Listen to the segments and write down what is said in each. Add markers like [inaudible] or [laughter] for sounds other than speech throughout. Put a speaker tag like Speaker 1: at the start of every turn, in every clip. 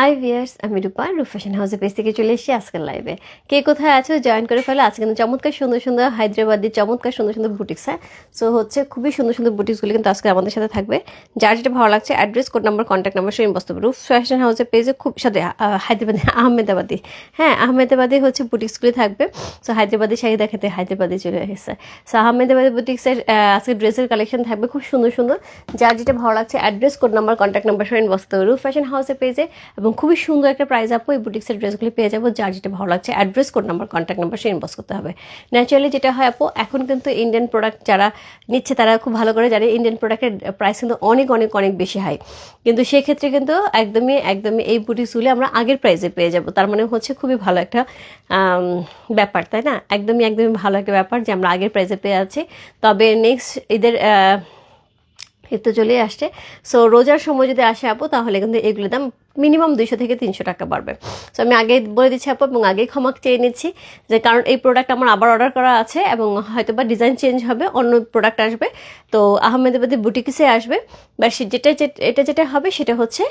Speaker 1: High viewers আমি রূপা, রূপ fashion হাউসে পেজ থেকে চলে এসেছি আজকের লাইভে কে কোথায় আছো জয়েন করে ফেলো? আজকে কিন্তু চমৎকার সুন্দর সুন্দর হায়দ্রাবাদি চমৎকার সুন্দর সুন্দর বুটিক্স হ্যাঁ? সো হচ্ছে খুবই সুন্দর সুন্দর বুটিক্সগুলি কিন্তু আজকে আমাদের সাথে থাকবে। যার যেটা ভালো লাগছে address code number contact number সেই বস্তু রূপ ফ্যাশন হাউসের পেজে খুব, সাথে হায়দ্রাবাদে, আহমেদাবাদি হ্যাঁ? আহমেদাবাদে হচ্ছে বুটিক্সগুলি থাকবে। সো হায়দ্রাবাদি শাড়ি দেখাতে, হায়দ্রাবাদে চলে এসেছে। সো আহমেদাবাদের বুটিক্সের আজকে ড্রেসের কালেকশন থাকবে, খুব সুন্দর সুন্দর। যার যেটা ভালো লাগছে address code number contact number করতে হবে রূপ ফ্যাশন হাউসের পেজে, এবং খুবই সুন্দর একটা প্রাইস আপু এই বুটিক্সের ড্রেসগুলি পেয়ে যাব, যার যেটা ভালো লাগছে। Address code number contact number সে ইনবক্স করতে হবে। ন্যাচারালি যেটা হয় আপু, এখন কিন্তু ইন্ডিয়ান প্রোডাক্ট যারা নিচ্ছে তারা খুব ভালো করে জানে ইন্ডিয়ান প্রোডাক্টের প্রাইস কিন্তু অনেক অনেক অনেক বেশি হাই কিন্তু সেক্ষেত্রে কিন্তু একদমই একদমই এই বুটিক্সগুলি আমরা আগের প্রাইসে পেয়ে যাব। তার মানে হচ্ছে খুবই ভালো একটা ব্যাপার, তাই না? একদমই একদমই ভালো একটা ব্যাপার যে আমরা আগের প্রাইসে পেয়ে আছি। তবে নেক্সট এদের ঈদ তো চলেই আসছে। সো রোজার সময় যদি আসে আপু, তাহলে কিন্তু এগুলোর দাম মিনিমাম দুইশো থেকে তিনশো টাকা বাড়বে। সো আমি আগে বলে দিচ্ছি আপু এবং আগেই ক্ষমা চেয়ে নিচ্ছি যে কারণ এই প্রোডাক্ট আমার আবার অর্ডার করা আছে এবং হয়তো বা ডিজাইন চেঞ্জ হবে, অন্য প্রোডাক্ট আসবে। তো আহমেদাবাদের বুটিকিসে আসবে। বা যেটা- এটা যেটা হবে সেটা হচ্ছে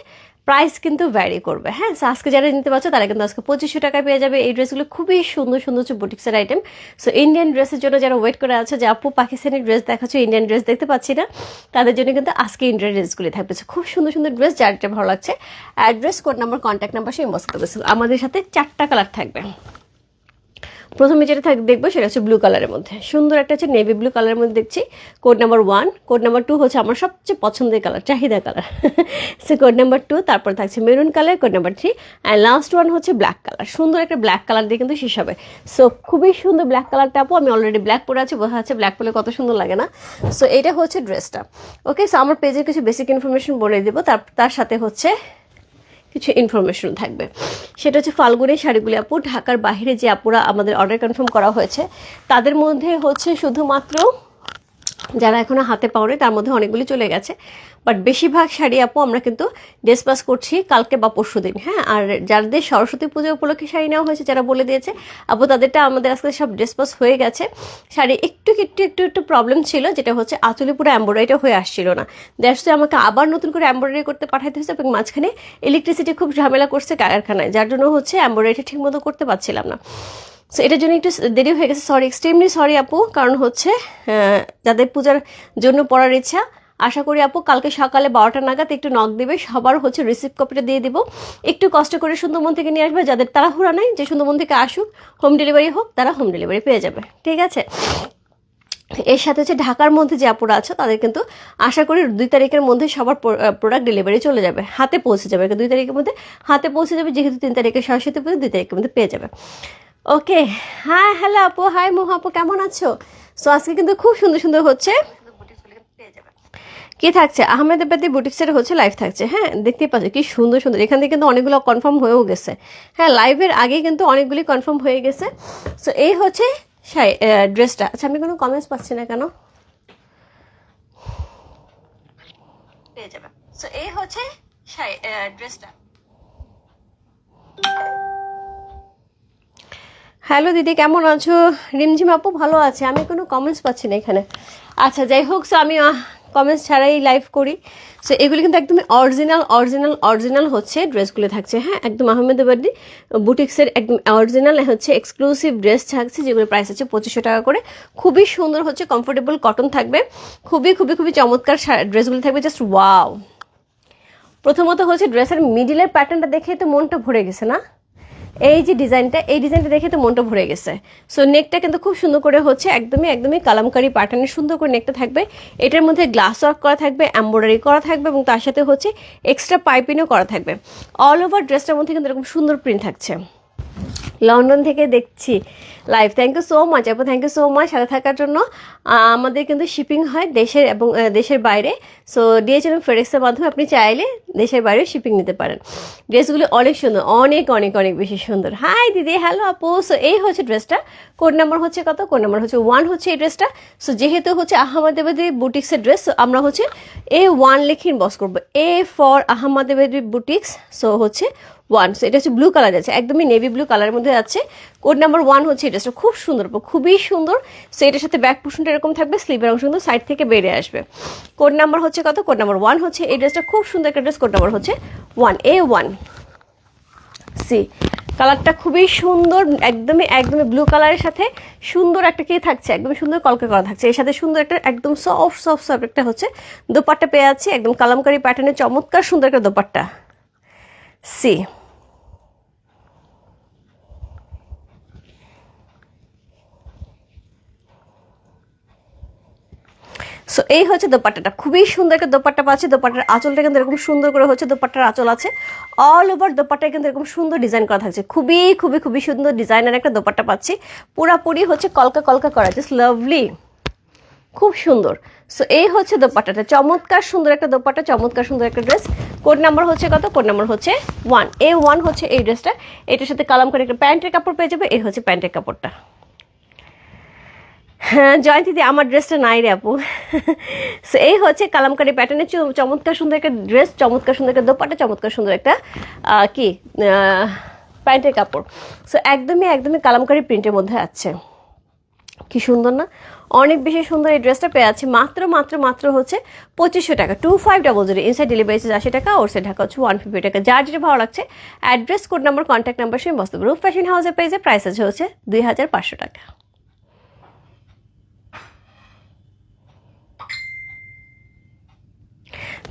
Speaker 1: প্রাইস কিন্তু ভ্যারি করবে। হ্যাঁ আজকে যারা নিতে পারছ, তারা কিন্তু আজকে পঁচিশশো টাকা পেয়ে যাবে। এই ড্রেসগুলো খুবই সুন্দর সুন্দর হচ্ছে বুটিক্সের আইটেম সো ইন্ডিয়ান ড্রেসের জন্য যারা ওয়েট করে আছে, যে আপু পাকিস্তানি ড্রেস দেখাচ্ছ ইন্ডিয়ান ড্রেস দেখতে পাচ্ছি না, তাদের জন্য কিন্তু আজকে ইন্ডিয়ান ড্রেসগুলি থাকবে। খুব সুন্দর সুন্দর ড্রেস যার ভালো লাগছে। Address code number contact number সেই মস্ত আমাদের সাথে চারটা কালার থাকবে। প্রথমে যেটা থাক দেখব সেটা হচ্ছে ব্লু কালারের মধ্যে। সুন্দর একটা হচ্ছে নেভি ব্লু কালারের মধ্যে দেখছি। Code number one code number two হচ্ছে আমার সবচেয়ে পছন্দের কালার চাহিদা কালার সে কোড নাম্বার টু তারপর থাকছে maroon colour code number three and last one হচ্ছে ব্ল্যাক কালার সুন্দর একটা ব্ল্যাক কালার দিয়ে কিন্তু শেষ হবে। সো খুবই সুন্দর ব্ল্যাক কালারটা আপু, আমি অলরেডি ব্ল্যাক পরে আছি, বোঝা যাচ্ছে ব্ল্যাক পরে কত সুন্দর লাগে না। সো এটা হচ্ছে ড্রেসটা ওকে সো আমার পেজের কিছু বেসিক ইনফরমেশন বলে দেবো। তার তার সাথে হচ্ছে কিছু ইনফরমেশন থাকবে। সেটা হচ্ছে ফাল্গুনে শাড়িগুলি আপু ঢাকার বাহিরে যে আপুরা আমাদের অর্ডার কনফার্ম করা হয়েছে, তাদের মধ্যে হচ্ছে শুধুমাত্র যারা এখনও হাতে পাওনি, তার মধ্যে অনেকগুলি চলে গেছে। বাট বেশিরভাগ শাড়ি আপু, আমরা কিন্তু ডিসপাস করছি কালকে বা পরশু দিন হ্যাঁ? আর যাদের সরস্বতী পুজো উপলক্ষে শাড়ি নেওয়া হয়েছে, যারা বলে দিয়েছে, আপু, তাদেরটা আমাদের আজকে সব ডিসপাস হয়ে গেছে। শাড়ি একটু একটু একটু একটু প্রবলেম ছিল, যেটা হচ্ছে আঁচলে পুরো এম্ব্রয়ডারিটা হয়ে আসছিল না। দ্যাটস আমাকে আবার নতুন করে এম্ব্রয়ডারি করতে পাঠাইতে হয়েছে এবং মাঝখানে ইলেকট্রিসিটি খুব ঝামেলা করছে কারখানায়, যার জন্য হচ্ছে এম্ব্রয়ডারিটা ঠিকমতো করতে পারছিলাম না। সো এটার জন্য একটু দেরি হয়ে গেছে। সরি এক্সট্রিমলি সরি আপু। কারণ হচ্ছে যাদের পূজার জন্য পড়ার ইচ্ছা, আশা করি আপু, কালকে সকালে বারোটা নাগাদ একটু নক দেবে। সবার হচ্ছে রিসিভ কপিটা দিয়ে দিব। একটু কষ্ট করে সুন্দরবন থেকে নিয়ে আসবে, যাদের তাড়াহুড়া নাই, যে সুন্দরবন থেকে আসুক হোম ডেলিভারি হোক, তারা হোম ডেলিভারি পেয়ে যাবে। ঠিক আছে? এর সাথে হচ্ছে ঢাকার মধ্যে যে আপুরা আছে, তাদের কিন্তু আশা করি দুই তারিখের মধ্যে সবার প্রোডাক্ট ডেলিভারি চলে যাবে। হাতে পৌঁছে যাবে। দুই তারিখের মধ্যে হাতে পৌঁছে যাবে, যেহেতু তিন তারিখে সরস্বতী পুজো, দুই তারিখের মধ্যে পেয়ে যাবে। ওকে হ্যাঁ হ্যালো আপু, হাই, মোহ আপু, কেমন আছো? সো আজকে কিন্তু খুব সুন্দর সুন্দর হচ্ছে। কি থাকছে? আহমেদাবাদী বুটিক্সের হচ্ছে লাইভ থাকছে। হ্যাঁ দেখতেই পাচ্ছ, কি সুন্দর সুন্দর। এখান থেকে কিন্তু অনেকগুলো কনফার্ম হয়েও গেছে। হ্যাঁ লাইভের আগে কিন্তু অনেকগুলি কনফার্ম হয়ে গেছে। সো এই হচ্ছে ড্রেসটা আচ্ছা আমি কোনো কমেন্টস পাচ্ছি না কেন? পেয়ে যাবে। সো এই হচ্ছে ড্রেসটা হ্যালো দিদি, কেমন আছো? রিমঝিম আপু ভালো আছে? আমি কোনো কমেন্টস পাচ্ছি না এখানে। আচ্ছা যাই হোক সো আমি কমেন্টস ছাড়াই লাইভ করি। সো এগুলি কিন্তু একদমই অরিজিনাল অরিজিনাল অরিজিনাল হচ্ছে ড্রেসগুলো থাকছে। হ্যাঁ একদম আহমেদাবাদী বুটিক্সের একদম অরিজিনাল হচ্ছে এক্সক্লুসিভ ড্রেস থাকছে, যেগুলো প্রাইস হচ্ছে পঁচিশশো টাকা করে। খুবই সুন্দর হচ্ছে কমফোর্টেবল কটন থাকবে। খুবই খুবই খুবই চমৎকার ড্রেসগুলো থাকবে জাস্ট ওয়াও প্রথমত হচ্ছে ড্রেসের মিডিলের প্যাটার্নটা দেখে তো মনটা ভরে গেছে না? এই যে ডিজাইনটা, এই ডিজাইনটা দেখে তো মনটা ভরে গেছে। সো নেকটা কিন্তু খুব সুন্দর করে হচ্ছে একদমই একদমই কালামকারি প্যাটার্নের সুন্দর করে নেকটা থাকবে। এটার মধ্যে গ্লাস ওয়ার্ক করা থাকবে এম্ব্রয়ডারি করা থাকবে এবং তার সাথে হচ্ছে এক্সট্রা পাইপিংও করা থাকবে। অল ওভার ড্রেসটার মধ্যে কিন্তু এরকম সুন্দর প্রিন্ট থাকছে। লন্ডন থেকে দেখছি live thank you so much আপু থ্যাংক ইউ সো মাচ সাথে থাকার জন্য। আমাদের কিন্তু শিপিং হয় দেশের এবং দেশের বাইরে। সো ডিএচএম ফেডেক্সের মাধ্যমে আপনি চাইলে দেশের বাইরে শিপিং নিতে পারেন। ড্রেসগুলো অনেক সুন্দর, অনেক অনেক অনেক বেশি সুন্দর। হাই দিদি হ্যালো আপু। সো এই হচ্ছে ড্রেসটা কোড নাম্বার হচ্ছে কত? কোড নাম্বার হচ্ছে ওয়ান হচ্ছে এই ড্রেসটা সো যেহেতু হচ্ছে আহমদাবাদী বুটিক্সের ড্রেস আমরা হচ্ছে এ ওয়ান লিখে বস করব। A for Ahmedabadi boutiques so হচ্ছে ওয়ান সো এটা হচ্ছে ব্লু কালার আছে একদমই নেভি ব্লু কালারের মধ্যে আছে কোড নাম্বার ওয়ান হচ্ছে ড্রেসটা খুব সুন্দর খুবই সুন্দর। সো এটার সাথে ব্যাক পোর্শনটা এরকম থাকবে স্লিভের অংশ কিন্তু সাইড থেকে বেড়ে আসবে। কোড নাম্বার হচ্ছে কত? কোড নাম্বার ওয়ান হচ্ছে এই ড্রেসটা খুব সুন্দর একটা ড্রেস কোড নাম্বার হচ্ছে ওয়ান এ ওয়ান সি কালারটা খুবই সুন্দর, একদমই একদমই ব্লু কালারের সাথে সুন্দর একটা কি থাকছে? একদম সুন্দর কলকা করা থাকছে। এর সাথে সুন্দর একটা একদম সফট সফট সফট একটা হচ্ছে দোপাট্টা পেয়ে যাচ্ছে। একদম কালামকারি প্যাটার্নের চমৎকার সুন্দর একটা দোপাট্টা। সি সো এই হচ্ছে দোপাট্টাটা। খুবই সুন্দর একটা দোপাট্টা পাচ্ছি। দোপাট্টার আঁচলটা কিন্তু এরকম সুন্দর করে হচ্ছে দোপাট্টার আঁচল আছে। অল ওভার দোপাট্টায় কিন্তু এরকম সুন্দর ডিজাইন করা থাকছে। খুবই খুবই খুবই সুন্দর ডিজাইনের একটা দোপাট্টা পাচ্ছি। পুরাপুরি হচ্ছে কলকা কলকা করা জাস্ট লাভলি খুব সুন্দর। সো এই হচ্ছে দোপাট্টাটা। চমৎকার সুন্দর একটা দোপাট্টা, চমৎকার সুন্দর একটা ড্রেস কোড নাম্বার হচ্ছে কত? কোড নাম্বার হচ্ছে ওয়ান এ ওয়ান হচ্ছে এই ড্রেসটা এটার সাথে কালাম করে একটা প্যান্টের কাপড় পেয়ে যাবে। এই হচ্ছে প্যান্টের কাপড়টা। জয়ন্তীদি আমার ড্রেসটা নাই রে আপু। সো এই হচ্ছে কালামকারি প্যাটার্নের চমৎকার সুন্দর একটা ড্রেস চমৎকার সুন্দর একটা দোপাটা চমৎকার সুন্দর একটা কি প্যান্টের কাপড়। সো একদমই একদমই কালামকারি প্রিন্টের মধ্যে আছে। কি সুন্দর না? অনেক বেশি সুন্দর এই ড্রেসটা পেয়ে আছে মাত্র মাত্র মাত্র হচ্ছে পঁচিশশো টাকা। Two five double zero inside delivery charge আশি টাকা ওর সাইড ঢাকা হচ্ছে ওয়ান ফিফটি টাকা। যার যেটা ভালো লাগছে address code number contact number সেই বসতে রূপ ফ্যাশন হাউসের পেজে প্রাইস আছে হচ্ছে দুই হাজার পাঁচশো টাকা।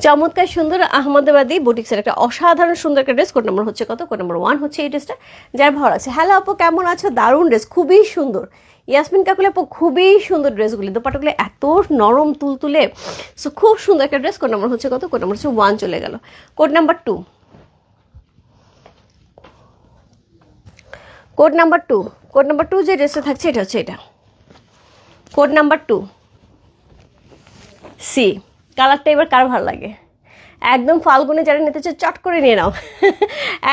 Speaker 1: চমৎকার সুন্দর আহমদাবাদী বুটিক্সের একটা অসাধারণ সুন্দর একটা ড্রেস, কোড নম্বর হচ্ছে কত? কোড নম্বর ওয়ান হচ্ছে এই ড্রেসটা, যার ভালো আছে। হ্যালো আপু, কেমন আছো? দারুণ ড্রেস, খুবই সুন্দর। ইয়াসমিন কাকুলে আপু, খুবই সুন্দর ড্রেসগুলি। দোপাটাগুলো এত নরম, তুলতুলে। সো খুব সুন্দর একটা ড্রেস, কোড নম্বর হচ্ছে কত? কোড নম্বর হচ্ছে ওয়ান চলে গেল। Code number two code number two code number two যে ড্রেসটা থাকছে, এটা হচ্ছে এটা। কোড নাম্বার টু সি কালারটা এবার কার ভালো লাগে? একদম ফাল্গুনে যারা নিতে চায়, চট করে নিয়ে নাও।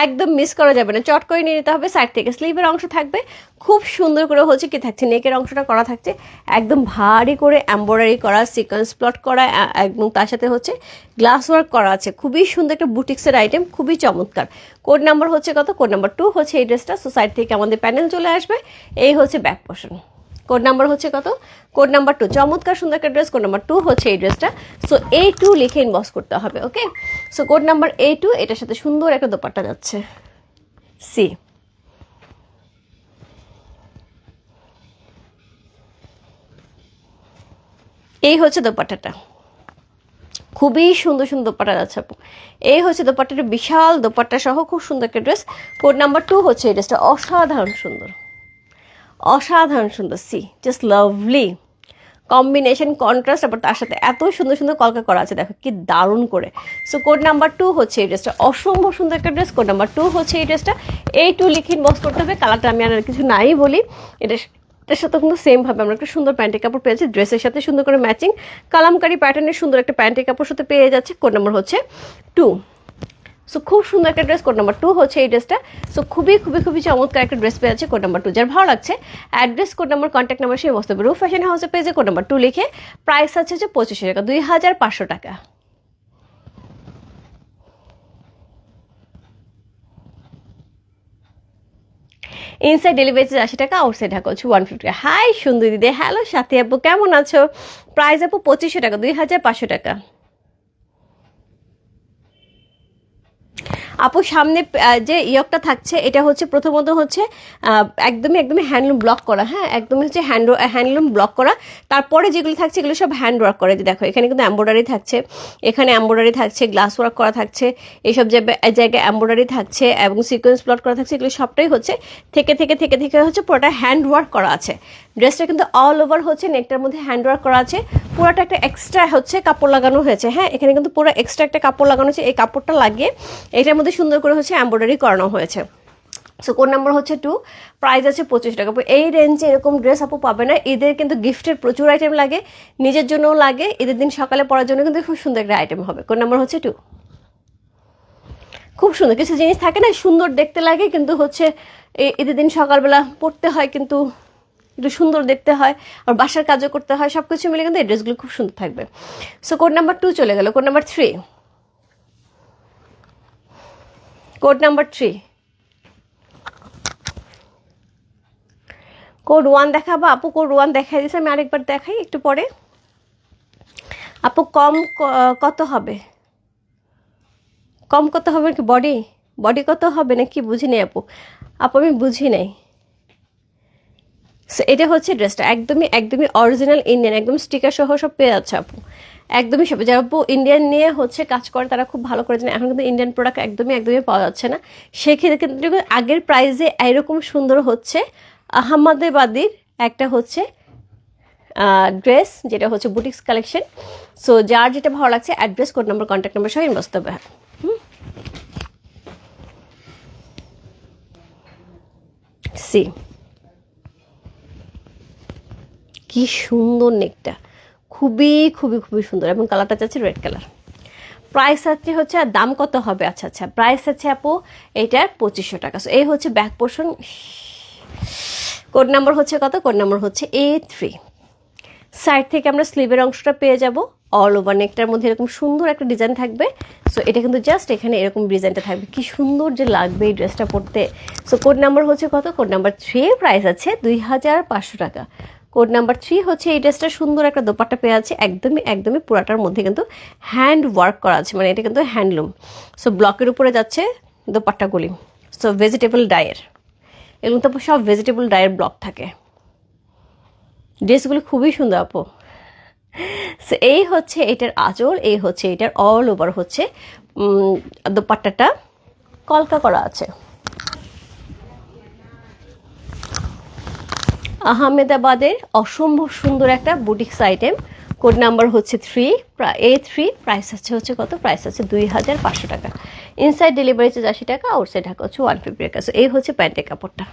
Speaker 1: একদম মিস করা যাবে না। চট করে নিয়ে নিতে হবে সাইড থেকে। স্লিভের অংশ থাকবে। খুব সুন্দর করে হচ্ছে কি থাকছে? নেকের অংশটা করা থাকছে। একদম ভারী করে এম্ব্রয়ডারি করা সিকোয়েন্স প্লট করা একদম তার সাথে হচ্ছে গ্লাস ওয়ার্ক করা আছে। খুবই সুন্দর একটা বুটিক্সের আইটেম খুবই চমৎকার। কোড নাম্বার হচ্ছে কত? কোড নাম্বার টু হচ্ছে এই ড্রেসটা সো সাইড থেকে আমাদের প্যানেল চলে আসবে। এই হচ্ছে ব্যাক পোর্শন কোড নাম্বার হচ্ছে কত? কোড নাম্বার টু চমৎকার, সুন্দর একটা ড্রেস কোড নাম্বার টু হচ্ছে এই ড্রেসটা সো এ টু লিখে ইনবক্স করতে হবে okay so code number A two এটার সাথে সুন্দর একটা দোপাট্টা যাচ্ছে। সি এই হচ্ছে দোপাট্টাটা। খুবই সুন্দর সুন্দর দোপাট্টা যাচ্ছে আপু। এই হচ্ছে দোপাট্টাটা বিশাল দোপাট্টা সহ খুব সুন্দর একটা ড্রেস কোড নাম্বার টু হচ্ছে এই ড্রেসটা অসাধারণ সুন্দর। অসাধারণ সুন্দর see just lovely combination contrast আবার তার সাথে এত সুন্দর সুন্দর কলকা করা আছে, দেখো, কি দারুণ করে। সো কোড নাম্বার টু হচ্ছে এই ড্রেসটা অসম্ভব সুন্দর একটা ড্রেস কোড নাম্বার টু হচ্ছে এই ড্রেসটা এই টু লিখিন বক্স করতে হবে কালারটা আমি আর কিছু নাই বলি। এটা এটার সাথে কিন্তু সেমভাবে আমরা একটা সুন্দর প্যান্টের কাপড় পেয়েছি ড্রেসের সাথে সুন্দর করে ম্যাচিং কালামকারি প্যাটার্নের সুন্দর একটা প্যান্টের কাপড় সাথে পেয়ে যাচ্ছে কোড নাম্বার হচ্ছে টু সো খুব সুন্দর একটা ড্রেস কোড নাম্বার টু হচ্ছে এই ড্রেসটা সো খুবই খুবই খুবই চমৎকার একটা ড্রেস পেয়েছে কোড নাম্বার টু যার ভালো লাগছে address code number contact number সেই বসতে হবে রূপ ফ্যাশন হাউসে পেয়েছে কোড নাম্বার টু লিখে প্রাইস আছে যে পঁচিশশো টাকা, দুই হাজার পাঁচশো টাকা। ইনসাইড ডেলিভারি আশি টাকা আউটসাইড ঢাকা হচ্ছে ওয়ান ফিফটি হাই সুন্দর দিদি। হ্যালো সাথী আপু কেমন আছো? প্রাইস আপু পঁচিশশো টাকা, দুই হাজার পাঁচশো টাকা। আপু, সামনে যে ইয়কটা থাকছে, এটা হচ্ছে প্রথমত হচ্ছে একদমই একদমই হ্যান্ডলুম ব্লক করা হ্যাঁ? একদমই হচ্ছে হ্যান্ড হ্যান্ডলুম ব্লক করা। তারপরে যেগুলো থাকছে, এগুলো সব হ্যান্ড ওয়ার্ক করে, যে দেখো, এখানে কিন্তু এম্ব্রয়ডারি থাকছে, এখানে এম্ব্রয়ডারি থাকছে গ্লাস ওয়ার্ক করা থাকছে এইসব জায়গায় এম্ব্রয়ডারি থাকছে এবং সিকোয়েন্স প্লট করা থাকছে, এগুলো সবটাই হচ্ছে, থেকে থেকে থেকে থেকে হচ্ছে পুরোটা হ্যান্ড ওয়ার্ক করা আছে। ড্রেসটা কিন্তু অল ওভার হচ্ছে নেকটার মধ্যে হ্যান্ড ওয়ার্ক করা আছে, পুরোটা একটা এক্সট্রা হচ্ছে কাপড় লাগানো হয়েছে হ্যাঁ? এখানে কিন্তু পুরো এক্সট্রা একটা কাপড় লাগানো হয়েছে এই কাপড়টা লাগিয়ে, এটার মধ্যে সুন্দর করে হচ্ছে এম্ব্রয়ডারি করানো হয়েছে। সো কোন নাম্বার হচ্ছে টু প্রাইস আছে পঁচিশ টাকা। এই রেঞ্জে এরকম ড্রেস আপু পাবে না ঈদের কিন্তু গিফটের প্রচুর আইটেম লাগে, নিজের জন্যও লাগে ঈদের দিন সকালে পরার জন্য কিন্তু খুব সুন্দর একটা আইটেম হবে। কোন নাম্বার হচ্ছে টু খুব সুন্দর কিছু জিনিস থাকে না, সুন্দর দেখতে লাগে, কিন্তু হচ্ছে ঈদের দিন সকালবেলা পড়তে হয়, কিন্তু একটু সুন্দর দেখতে হয় আর বাসার কাজও করতে হয় সব কিছু মিলে কিন্তু এই ড্রেসগুলো খুব সুন্দর থাকবে। সো কোড নাম্বার টু চলে গেল। Code number three code number three code one দেখাবো, আপু কোড ওয়ান দেখাই দিয়েছে আমি আরেকবার দেখাই একটু পরে। আপু, কম কত হবে? কম কত হবে কি বডি বডি কত হবে না কি বুঝি নেই আপু? আপু, আমি বুঝি নাই। এটা হচ্ছে ড্রেসটা একদমই একদমই অরিজিনাল ইন্ডিয়ান একদম স্টিকার সহ সব পেয়ে যাচ্ছে আপু। একদমই সব যারা ইন্ডিয়ান নিয়ে হচ্ছে কাজ করে, তারা খুব ভালো করে জানে। এখন কিন্তু ইন্ডিয়ান প্রোডাক্ট একদমই একদমই পাওয়া যাচ্ছে না। সেক্ষেত্রে কিন্তু আগের প্রাইসে এরকম সুন্দর হচ্ছে, আহমদাবাদির একটা হচ্ছে ড্রেস যেটা হচ্ছে বুটিক্স কালেকশন সো যার যেটা ভালো লাগছে address code number contact number সহ ইনবক্স করতে হবে সি কি সুন্দর নেকটা খুবই খুবই খুবই সুন্দর এবং কালারটা চাচ্ছে রেড কালার প্রাইস আছে হচ্ছে, আর দাম কত হবে? আচ্ছা আচ্ছা প্রাইস আছে আপু, এইটার পঁচিশশো টাকা। সো এই হচ্ছে ব্যাক পোর্শন কোড নাম্বার হচ্ছে কত? কোড নাম্বার হচ্ছে এ থ্রি সাইড থেকে আমরা স্লিভের অংশটা পেয়ে যাব। অল ওভার নেকটার মধ্যে এরকম সুন্দর একটা ডিজাইন থাকবে। সো এটা কিন্তু জাস্ট এখানে এরকম ডিজাইনটা থাকবে। কি সুন্দর যে লাগবে এই ড্রেসটা পরতে। সো কোড নাম্বার হচ্ছে কত? কোড নাম্বার থ্রি প্রাইস আছে দুই হাজার পাঁচশো টাকা। কোড নাম্বার থ্রি হচ্ছে এই ড্রেসটা সুন্দর একটা দোপাট্টা পেয়ে আছে, একদমই একদমই পুরাটার মধ্যে কিন্তু হ্যান্ড ওয়ার্ক করা আছে মানে এটা কিন্তু হ্যান্ডলুম সো ব্লকের উপরে যাচ্ছে দোপাট্টাগুলি। সো ভেজিটেবল ডায়ের এগুলো তো সব ভেজিটেবল ডায়ের ব্লক থাকে। ড্রেসগুলো খুবই সুন্দর, আপু। সো এই হচ্ছে এটার আঁচল, এই হচ্ছে এটার অল ওভার হচ্ছে দোপাট্টাটা কলকা করা আছে। আহমেদাবাদের অসম্ভব সুন্দর একটা বুটিক্স আইটেম কোড নাম্বার হচ্ছে থ্রি এ থ্রি প্রাইস আছে হচ্ছে কত? প্রাইস আছে দুই হাজার পাঁচশো টাকা। ইনসাইড ডেলিভারি চার্জ আশি টাকা আউটসাইড ঢাকা হচ্ছে ওয়ান ফিফটি টাকা। So, এই হচ্ছে প্যান্টের কাপড়টা।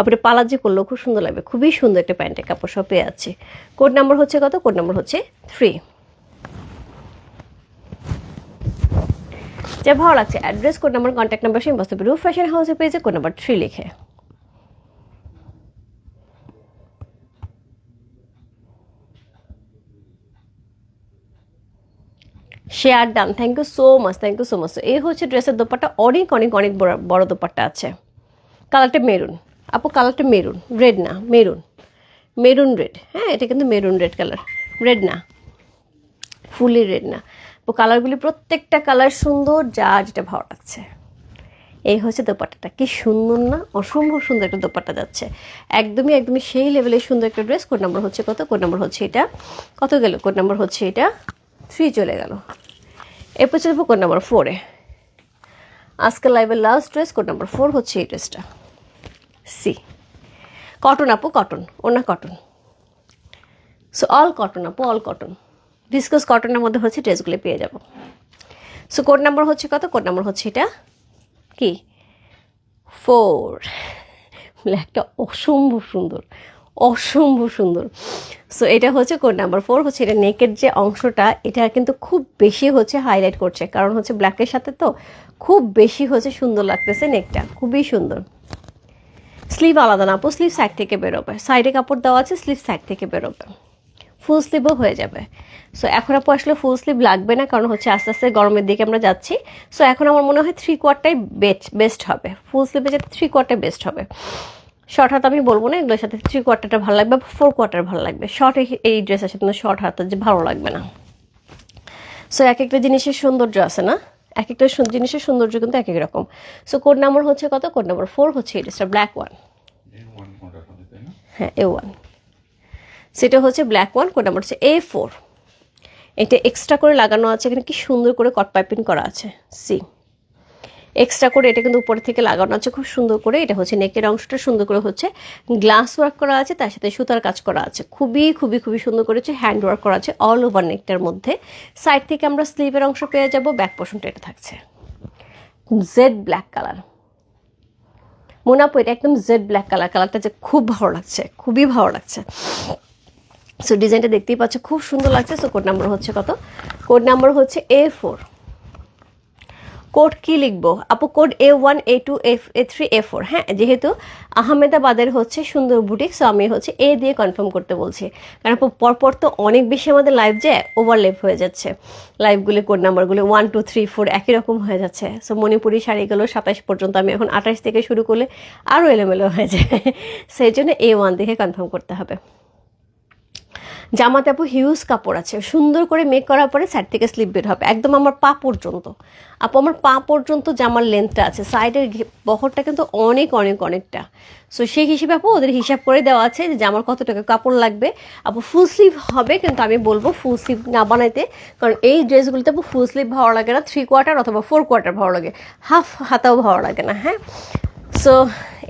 Speaker 1: আপনি পালার যে করলেও খুব সুন্দর লাগবে। খুবই সুন্দর একটা প্যান্টের কাপড় সব পেয়ে আছে কোড নাম্বার হচ্ছে কত? কোড নাম্বার হচ্ছে থ্রি যা ভালো লাগছে। Address code number contact number সেই বস্তু রুফ ফ্যাশন হাউসে পেয়েছে কোড নাম্বার থ্রি লিখে। Share done thank you so much thank you so much এই হচ্ছে ড্রেসের দোপাট্টা। অনেক অনেক অনেক বড় বড় দোপাট্টা আছে। কালারটা মেরুন আপু কালারটা মেরুন রেড না মেরুন মেরুন রেড হ্যাঁ এটা কিন্তু মেরুন রেড কালার রেড না। ফুলি রেড না। তো কালারগুলি প্রত্যেকটা কালার সুন্দর, যা যেটা ভালো লাগছে। এই হচ্ছে দোপাট্টাটা। কি সুন্দর না? অসম্ভব সুন্দর একটা দোপাট্টা যাচ্ছে। একদমই একদমই সেই লেভেলের সুন্দর একটা ড্রেস কোড নাম্বার হচ্ছে কত? কোড নাম্বার হচ্ছে এটা। কত গেল? কোড নাম্বার হচ্ছে এটা। থ্রি চলে গেল। এরপর চলবো কোড নাম্বার ফোরে আজকে লাইভের last dress code number four হচ্ছে এই ড্রেসটা সি কটন আপু কটন ওনা কটন সো অল কটন আপু অল কটন ডিসকাস কটনের মধ্যে হচ্ছে ড্রেসগুলো পেয়ে যাব। সো কোড নাম্বার হচ্ছে কত? কোড নাম্বার হচ্ছে এটা কি? ফোর ব্ল্যাকটা [laughs] অসম্ভব সুন্দর। অসম্ভব সুন্দর। সো এটা হচ্ছে কোড নাম্বার ফোর হচ্ছে এটা নেকের যে অংশটা, এটা কিন্তু খুব বেশি হচ্ছে হাইলাইট করছে। কারণ হচ্ছে ব্ল্যাকের সাথে তো খুব বেশি হচ্ছে সুন্দর লাগতেছে নেকটা খুবই সুন্দর। স্লিভ আলাদা না স্লিভ সাইড থেকে বেরোবে। সাইডে কাপড় দেওয়া আছে স্লিভ সাইড থেকে বেরোবে। ফুল স্লিভও হয়ে যাবে। সো এখন আপু, আসলে ফুল স্লিভ লাগবে না, কারণ হচ্ছে আস্তে আস্তে গরমের দিকে আমরা যাচ্ছি। সো এখন আমার মনে হয় থ্রি কোয়ারটাই বেস্ট হবে। ফুল স্লিভে যেতে থ্রি কোয়ারটাই বেস্ট হবে। শর্ট হাত আমি বলব না এগুলোর সাথে থ্রি কোয়ার্টারটা ভালো লাগবে ফোর কোয়ার্টার ভালো লাগবে। শর্ট এই ড্রেসের সাথে শর্ট হাত যে ভালো লাগবে না। সো এক একটা জিনিসের সৌন্দর্য আছে না? এক একটা জিনিসের সৌন্দর্য কিন্তু এক এক রকম। সো কোড নাম্বার হচ্ছে কত? কোড নাম্বার ফোর হচ্ছে এই ড্রেসটা ব্ল্যাক ওয়ান হ্যাঁ এ ওয়ান সেটা হচ্ছে ব্ল্যাক ওয়ান কোড নাম্বার হচ্ছে এ ফোর এটা এক্সট্রা করে লাগানো আছে এখানে কি সুন্দর করে কট পাইপিং করা আছে। সি এক্সট্রা করে এটা কিন্তু উপরে থেকে লাগানো আছে, খুব সুন্দর করে। এটা হচ্ছে নেকের অংশটা, সুন্দর করে হচ্ছে গ্লাস ওয়ার্ক করা আছে, তার সাথে সুতার কাজ করা আছে। খুবই খুবই খুবই সুন্দর করে হচ্ছে হ্যান্ড ওয়ার্ক করা আছে অল ওভার নেকটার মধ্যে। সাইড থেকে আমরা স্লিভের অংশ পেয়ে যাব ব্যাক পোর্শনটা এটা থাকছে। জেড ব্ল্যাক কালার মোনাপো এটা একদম জেড ব্ল্যাক কালার কালারটা যে খুব ভালো লাগছে, খুবই ভালো লাগছে। সো ডিজাইনটা দেখতেই পাচ্ছ, খুব সুন্দর লাগছে। সো কোড নাম্বার হচ্ছে কত? কোড নাম্বার হচ্ছে এ ফোর কোড কি লিখব? আপু, code A one A two F A three A four হ্যাঁ যেহেতু আহমেদাবাদের হচ্ছে সুন্দর বুটিক সো আমি হচ্ছে এ দিয়ে কনফার্ম করতে বলছি। কারণ আপু, পরপর তো অনেক বেশি আমাদের লাইভ যে ওভারলেপ হয়ে যাচ্ছে। লাইভগুলি কোড নাম্বারগুলো ওয়ান টু থ্রি ফোর একই রকম হয়ে যাচ্ছে। সো মণিপুরি শাড়িগুলো সাতাশ পর্যন্ত, আমি এখন আঠাশ থেকে শুরু করলে আরও এলোমেলো হয়ে যায়। [laughs] সেই জন্য এ ওয়ান দেখে কনফার্ম করতে হবে। জামাতে আপু হিউজ কাপড় আছে। সুন্দর করে মেক করার পরে সাইড থেকে স্লিপ বের হবে। একদম আমার পা পর্যন্ত। আপু, আমার পা পর্যন্ত জামার লেন্থটা আছে সাইডের বহরটা কিন্তু অনেক অনেক, অনেকটা। সো সেই হিসেবে আপু ওদের হিসাব করে দেওয়া আছে যে জামার কত টাকা কাপড় লাগবে। আপু ফুল স্লিভ হবে, কিন্তু আমি বলব ফুল স্লিভ না বানাইতে। কারণ এই ড্রেসগুলিতে আপু ফুল স্লিভ ভালো লাগে না থ্রি কোয়ার্টার অথবা ফোর কোয়ার্টার ভালো লাগে। হাফ হাতাও ভালো লাগে না হ্যাঁ? সো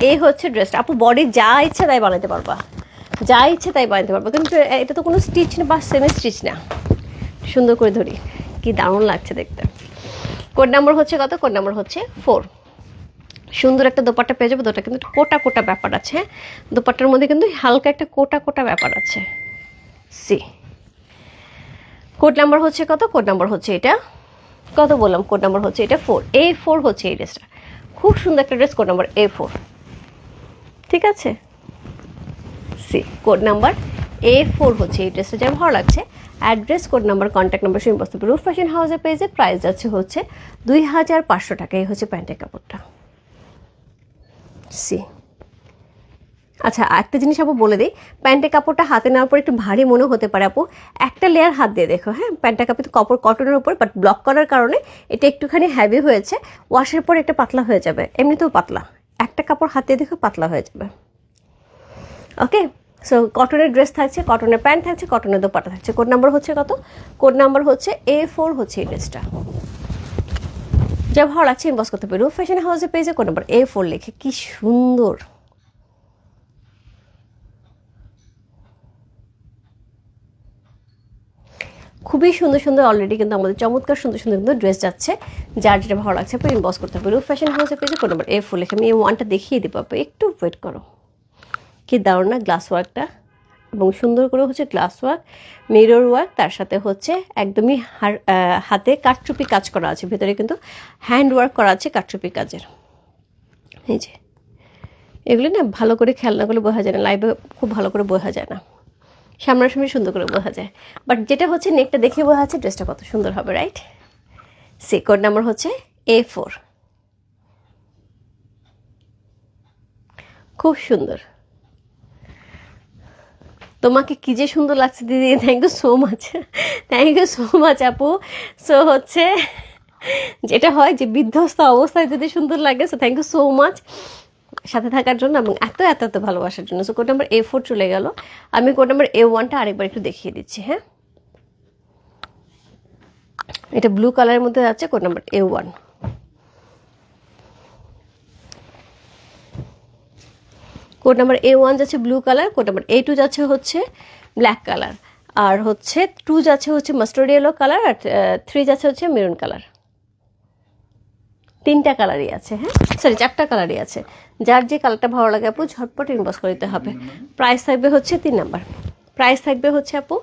Speaker 1: এই হচ্ছে ড্রেসটা আপু বডি যা ইচ্ছা তাই বানাতে পারবা। যা ইচ্ছে তাই বানাতে পারব। কিন্তু এটা তো কোনো স্টিচ না বা সেমি স্টিচ না। সুন্দর করে ধরি। কি দারুণ লাগছে দেখতে। কোড নাম্বার হচ্ছে কত? কোড নাম্বার হচ্ছে ফোর সুন্দর একটা দোপাট্টা পেয়ে যাব দোটা কিন্তু কোটা কোটা ব্যাপার আছে হ্যাঁ? দোপাট্টার মধ্যে কিন্তু হালকা একটা কোটা কোটা ব্যাপার আছে। সি কোড নাম্বার হচ্ছে কত? কোড নাম্বার হচ্ছে এটা কত বললাম? কোড নাম্বার হচ্ছে এটা ফোর এ ফোর হচ্ছে এই ড্রেসটা খুব সুন্দর একটা dress code number A four ঠিক আছে? See, code number A four হচ্ছে এই ড্রেসটা যেমন ভালো লাগছে। Address code number contact number সেই বস্তু রুফ ফ্যাশন হাউসের পেজে প্রাইস যাচ্ছে হচ্ছে দুই হাজার পাঁচশো টাকা। এই হচ্ছে প্যান্টের কাপড়টা। সি। আচ্ছা একটা জিনিস আপু বলে দিই। প্যান্টের কাপড়টা হাতে নেওয়ার পর একটু ভারী মনে হতে পারে আপু। একটা লেয়ার হাত দিয়ে দেখো হ্যাঁ? প্যান্টের কাপড় কাপড় কটনের উপর বাট ব্লক করার কারণে এটা একটুখানি হ্যাভি হয়েছে। ওয়াশের পর একটা পাতলা হয়ে যাবে। এমনিতেও পাতলা। একটা কাপড় হাতে দেখো পাতলা হয়ে যাবে। ওকে সো কটনের ড্রেস থাকছে কটনের প্যান্ট থাকছে কটনের দোপাটা থাকছে। কোড নাম্বার হচ্ছে কত? কোড নাম্বার হচ্ছে এ ফোর হচ্ছে এই ড্রেসটা যা ভালো লাগছে ইনবক্স করতে পারি। ফ্যাশন হাউসের পেজে কোড নাম্বার এ ফোর লিখে। কি সুন্দর। খুবই সুন্দর সুন্দর অলরেডি কিন্তু আমাদের চমৎকার, সুন্দর সুন্দর কিন্তু ড্রেস যাচ্ছে। যার যেটা ভালো লাগছে, আপনি ইনবক্স করতে পারি। ফ্যাশন হাউসে পেজে কোড নাম্বার এ ফোর লিখে। আমি এই ওয়ানটা দেখিয়ে দিবো, আপু। একটু ওয়েট করো। কি দারুণ না গ্লাস ওয়ার্কটা এবং সুন্দর করে হচ্ছে গ্লাস ওয়ার্ক মিরর ওয়ার্ক তার সাথে হচ্ছে একদমই হাতে কাঠচুপি কাজ করা আছে। ভেতরে কিন্তু হ্যান্ড ওয়ার্ক করা আছে কাঠচুপি কাজের। এই যে। এগুলো না ভালো করে খেয়াল না করলে বোঝা যায় না লাইভে খুব ভালো করে বোঝা যায় না। সামনাসামনি সুন্দর করে বোঝা যায়। বাট যেটা হচ্ছে নেকটা দেখে বোঝা যাচ্ছে ড্রেসটা কত সুন্দর হবে রাইট সি নাম্বার হচ্ছে এ ফোর খুব সুন্দর। তোমাকে কি যে সুন্দর লাগছে, দিদি thank you so much thank you so much আপু। সো হচ্ছে, যেটা হয় যে বিধ্বস্ত অবস্থায় যদি সুন্দর লাগে so thank you so much সাথে থাকার জন্য এবং এত এত এত ভালোবাসার জন্য। So code number A four চলে গেল। আমি কোড নাম্বার এ ওয়ানটা আরেকবার একটু দেখিয়ে দিচ্ছি হ্যাঁ? এটা ব্লু কালারের মধ্যে আছে code number A one code number A one যাচ্ছে blue colour code number A two যাচ্ছে হচ্ছে ব্ল্যাক কালার আর হচ্ছে টু যাচ্ছে হচ্ছে মাস্টার্ড ইয়েলো কালার আর থ্রি যাচ্ছে হচ্ছে মেরুন কালার তিনটা কালারই আছে হ্যাঁ? সরি চারটা কালারই আছে। যার যে কালারটা ভালো লাগে আপু, ঝটপট ইনবক্স করে হবে। প্রাইস থাকবে হচ্ছে তিন নাম্বার। প্রাইস থাকবে হচ্ছে আপু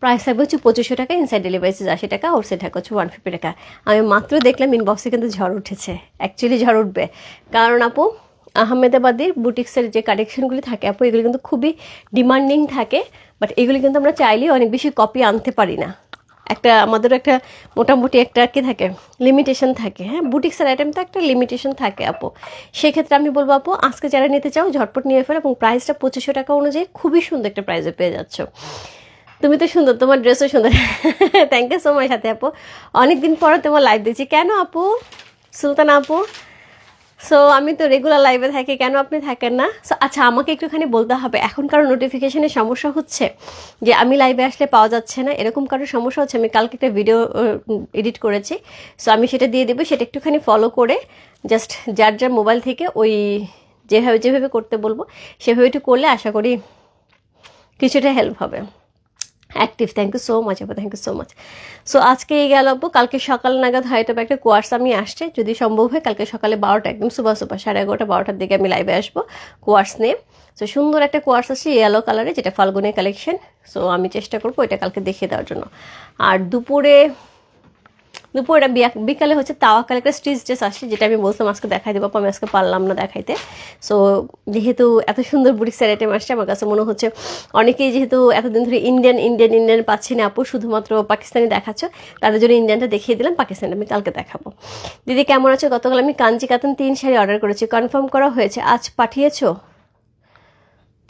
Speaker 1: প্রাইস থাকবে হচ্ছে পঁচিশশো টাকা ইনসাইড ডেলিভারি চার্জ আশি টাকা ওর সেটা হচ্ছে ওয়ান ফিফটি টাকা। আমি মাত্র দেখলাম ইনবক্সে কিন্তু ঝড় উঠেছে। অ্যাকচুয়ালি ঝড় উঠবে। কারণ আপু আহমেদাবাদের বুটিক্সের যে কালেকশনগুলি থাকে, আপু, এগুলি কিন্তু খুবই ডিমান্ডিং থাকে বাট এগুলি কিন্তু আমরা চাইলেই অনেক বেশি কপি আনতে পারি না। একটা আমাদেরও একটা মোটামুটি একটা কি থাকে লিমিটেশন থাকে হ্যাঁ? বুটিক্সের আইটেম তো একটা লিমিটেশন থাকে, আপু। সেক্ষেত্রে আমি বলব, আপু, আজকে যারা নিতে চাও, ঝটপট নিয়ে ফেলো এবং প্রাইসটা পঁচিশশো টাকা অনুযায়ী খুবই সুন্দর একটা প্রাইসে পেয়ে যাচ্ছ। তুমি তো সুন্দর, তোমার ড্রেসও সুন্দর। থ্যাংক ইউ সো মাচ সাথে আপু। অনেকদিন পরে তোমার লাইভ দিচ্ছি কেন, আপু? সুলতান আপু? সো আমি তো রেগুলার লাইভে থাকি, কেন আপনি থাকেন না? সো আচ্ছা আমাকে একটুখানি বলতে হবে। এখন কারও নোটিফিকেশনের সমস্যা হচ্ছে যে, আমি লাইভে আসলে পাওয়া যাচ্ছে না। এরকম কারও সমস্যা হচ্ছে, আমি কালকে একটা ভিডিও এডিট করেছি। সো আমি সেটা দিয়ে দেবো, সেটা একটুখানি ফলো করে জাস্ট যার যার মোবাইল থেকে ওই যেভাবে যেভাবে করতে বলব, সেভাবে একটু করলে আশা করি কিছুটা হেল্প হবে। Active thank you so much আপা thank you so much so আজকে এই গেল আপু কালকে সকাল নাগাদ হয়তো একটা কোয়ার্স আমি আসছে। যদি সম্ভব হয়, কালকে সকালে বারোটা, একদম সুপার সুপার সাড়ে এগারোটা, বারোটার দিকে আমি লাইভে আসব কোয়ার্স নিয়ে। সো সুন্দর একটা কোয়ার্স আছে ইয়েলো কালারে যেটা ফাল্গুনের কালেকশন সো আমি চেষ্টা করব এটা কালকে দেখিয়ে দেওয়ার জন্য। আর দুপুরে দুপুরে বিকালে হচ্ছে তাওয়া একটা স্টিচ ড্রেস আসছে যেটা আমি বলতাম আজকে দেখাই দেবো আমি আজকে পারলাম না দেখাইতে। সো যেহেতু এত সুন্দর বুটিক্সের আইটেম আসছে, আমার কাছে মনে হচ্ছে অনেকেই যেহেতু এতদিন ধরে ইন্ডিয়ান ইন্ডিয়ান ইন্ডিয়ান পাচ্ছি না আপু, শুধুমাত্র পাকিস্তানি দেখাচ্ছ, তাদের জন্য ইন্ডিয়ানটা দেখিয়ে দিলাম, পাকিস্তানি আমি কালকে দেখাবো। দিদি, কেমন আছে? গতকাল আমি কাঞ্চি কাতন তিন শাড়ি অর্ডার করেছি কনফার্ম করা হয়েছে, আজ পাঠিয়েছো?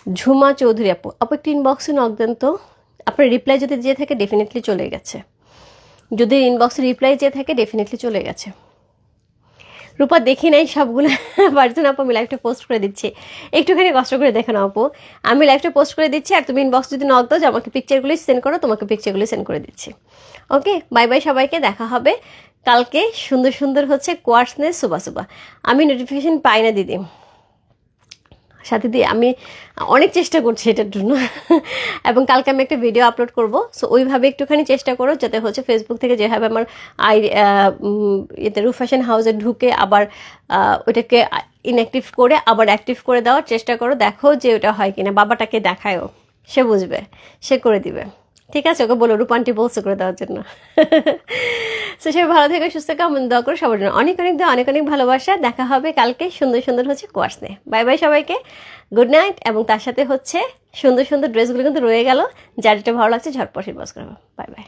Speaker 1: ঝুমা চৌধুরী আপু আপু একটু ইনবক্সে নক দেন তো, আপনার রিপ্লাই যদি যে থাকে ডেফিনেটলি চলে গেছে। যদি ইনবক্সে রিপ্লাই যে থাকে ডেফিনেটলি চলে গেছে। রূপা দেখি নাই সবগুলো। পারছেন [laughs] আপু, আমি লাইভটা পোস্ট করে দিচ্ছি। একটুখানি কষ্ট করে দেখে নাও আপু। আমি লাইভটা পোস্ট করে দিচ্ছি আর তুমি ইনবক্স যদি নক দাও, যে আমাকে পিকচারগুলি সেন্ড করো, তোমাকে পিকচারগুলি সেন্ড করে দিচ্ছি। ওকে বাই বাই সবাইকে, দেখা হবে। কালকে সুন্দর সুন্দর হচ্ছে কোয়ার্স নিয়ে সুবা সুবা। আমি নোটিফিকেশন পাই না, দিদি। সাথে দিয়ে আমি অনেক চেষ্টা করছি এটার জন্য। এবং কালকে আমি একটা ভিডিও আপলোড করব সো ওইভাবে একটুখানি চেষ্টা করো, যাতে হচ্ছে ফেসবুক থেকে যেভাবে আমার আই এতে রু ফ্যাশন হাউসে ঢুকে আবার ওইটাকে ইনঅ্যাক্টিভ করে আবার অ্যাক্টিভ করে দেওয়ার চেষ্টা করো, দেখো যে ওটা হয় কিনা, বাবাটাকে দেখায়ও, সে বুঝবে, সে করে দিবে। ঠিক আছে, ওকে বলো রূপান্টি বলছে করে দেওয়ার জন্য। [laughs] সে সবাই ভালো থেকে, সুস্থ কামন দোয়া করো, সবার জন্য অনেক অনেক দোয়া, অনেক অনেক ভালোবাসা। দেখা হবে কালকে সুন্দর সুন্দর হচ্ছে কোয়ার্স নিয়ে। বাই বাই সবাইকে গুড নাইট এবং তার সাথে হচ্ছে সুন্দর সুন্দর ড্রেসগুলো কিন্তু রয়ে গেল। যার যেটা ভালো লাগছে ঝটপট বাস করব বাই বাই